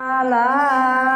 啊啦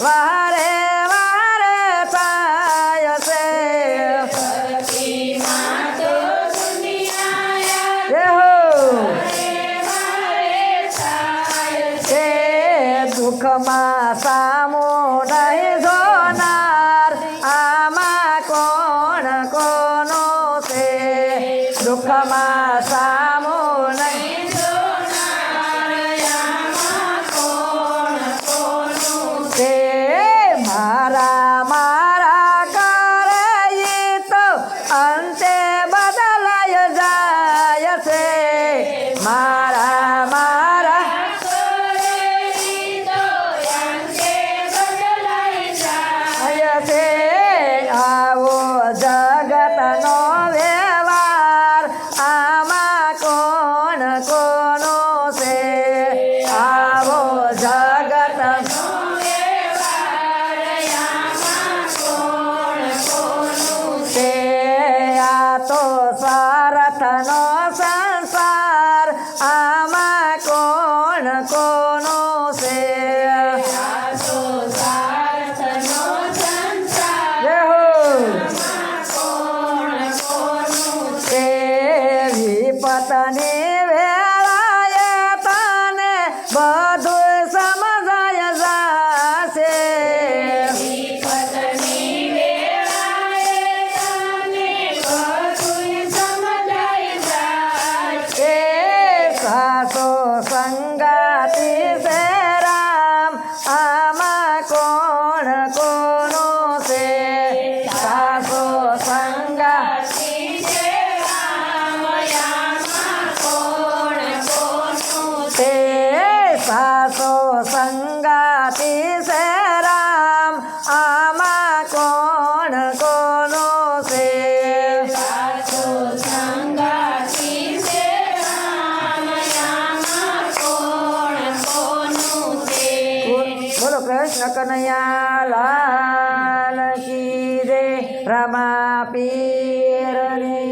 વારે વારે થાય છે. દુઃખમાં સામો નહીં જોનાર. આમાં કોણ, કોનો છે? દુઃખમાં સામો નહીં তানে કનૈયા લાલ કી રે રમા પીરની